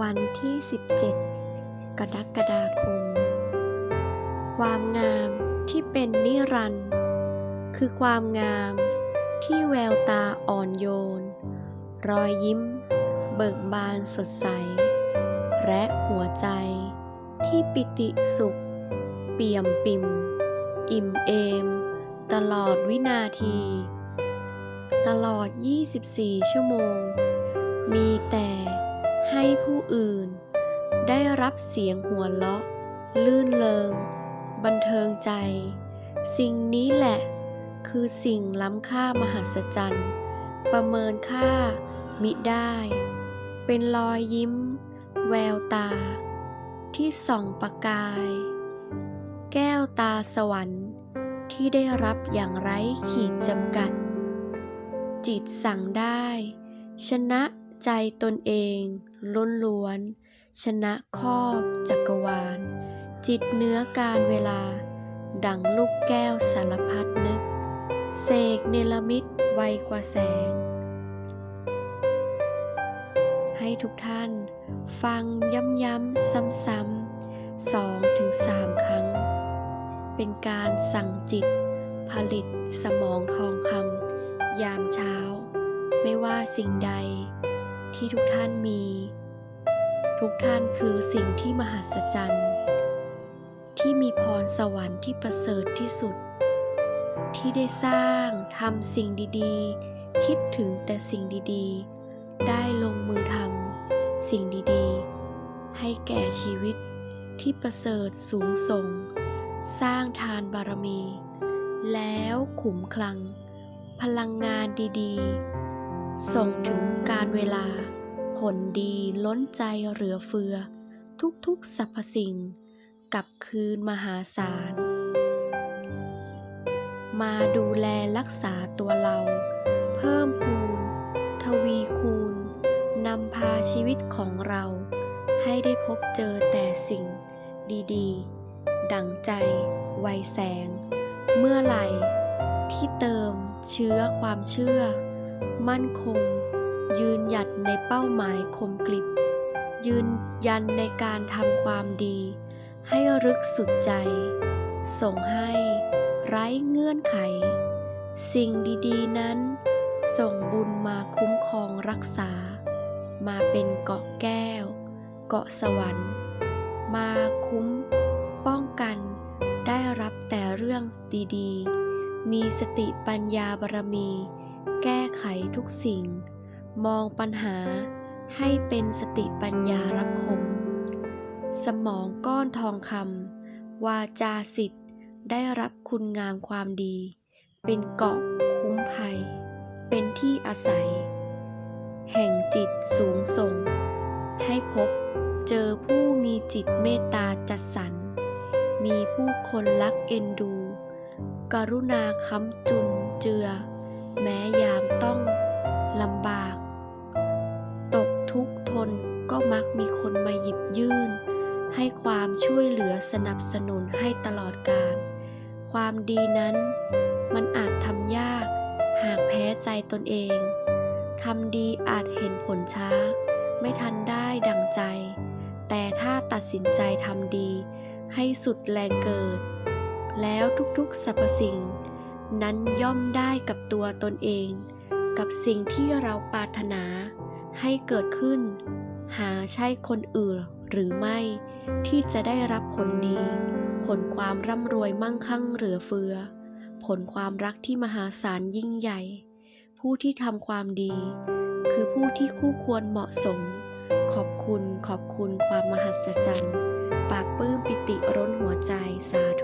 วันที่ 17 กรกฎาคม ความงามที่เป็นนิรันด์คือความงามที่แววตาอ่อนโยน รอยยิ้ม เบิกบานสดใส และหัวใจที่ปิติสุข เปี่ยมปิ่ม อิ่มเอม ตลอดวินาที ตลอด 24 ชั่วโมง มีแต่ ให้ผู้อื่น ได้รับเสียงหัวเราะ ลื่นเลงบันเทิงใจ สิ่งนี้แหละ คือสิ่งล้ำค่ามหัศจรรย์ ประเมินค่ามิได้ เป็นรอยยิ้ม แววตา ที่ส่องประกาย แก้วตาสวรรค์ที่ได้รับอย่างไร้ขีดจำกัด จิตสั่งได้ ชนะ ใจตนเองล้นล้วน ชนะครอบจักรวาล จิตเนื้อการเวลา ดังลูกแก้วสารพัดนึก เสกเนลมิตไวกว่าแสงให้ทุกท่านฟังย้ำๆซ้ำๆสองถึงสามครั้ง เป็นการสั่งจิต ผลิตสมองทองคำยามเช้า ไม่ว่าสิ่งใด ที่ทุกท่านมี ทุกท่านคือสิ่งที่มหัศจรรย์ ที่มีพรสวรรค์ที่ประเสริฐที่สุด ที่ได้สร้างทำสิ่งดีๆ คิดถึงแต่สิ่งดีๆ ได้ลงมือทำสิ่งดีๆ ให้แก่ชีวิตที่ประเสริฐสูงส่ง สร้างทานบารมี แล้วขุมคลัง พลังงานดีๆ ส่งถึงการเวลา ผลดีล้นใจเหลือเฟือ ทุกๆสรรพสิ่งกลับคืนมหาศาล มาดูแลรักษาตัวเรา เพิ่มพูน ทวีคูณนำพาชีวิตของเรา ให้ได้พบเจอแต่สิ่งดีๆ ดั่งใจ ไวยแสง เมื่อไหร่ที่เติมเชื้อความเชื่อ มั่นคง ยืนหยัดในเป้าหมายคมกลิบ ยืนยันในการทำความดี ให้รึกสุดใจ ส่งให้ ไร้เงื่อนไข สิ่งดีๆนั้น ส่งบุญมาคุ้มครองรักษา มาเป็นเกาะแก้ว เกาะสวรรค์ มาคุ้ม ป้องกัน ได้รับแต่เรื่องดีๆ มีสติปัญญาบารมี แก้ไขทุกสิ่ง มองปัญหาให้เป็นสติปัญญารับคม สมองก้อนทองคำวาจาสิทธิ์ได้รับคุณงามความดี เป็นเกาะคุ้มภัย เป็นที่อาศัย แห่งจิตสูงส่ง ให้พบเจอผู้มีจิตเมตตาจัดสรร มีผู้คนรักเอ็นดู กรุณาค้ำจุนเจือ แม้ยามต้องลำบาก ตกทุกข์ทนก็มักมีคนมาหยิบยื่น ให้ความช่วยเหลือสนับสนุนให้ตลอดการ ความดีนั้นมันอาจทำยาก หากแพ้ใจตนเองทำดีอาจเห็นผลช้า ไม่ทันได้ดังใจ แต่ถ้าตัดสินใจทำดี ให้สุดแรงเกิด แล้วทุกๆสรรพสิ่ง นั้นย่อมได้กับตัวตนเอง กับสิ่งที่เราปรารถนา ให้เกิดขึ้น หาใช่คนอื่นหรือไม่ ที่จะได้รับผลดี ผลความร่ำรวยมั่งคั่งเหลือเฟือ ผลความรักที่มหาศาลยิ่งใหญ่ ผู้ที่ทำความดี คือผู้ที่คู่ควรเหมาะสม ขอบคุณขอบคุณความมหัศจรรย์ ปาบปลื้มปิติร้นหัวใจสาธุ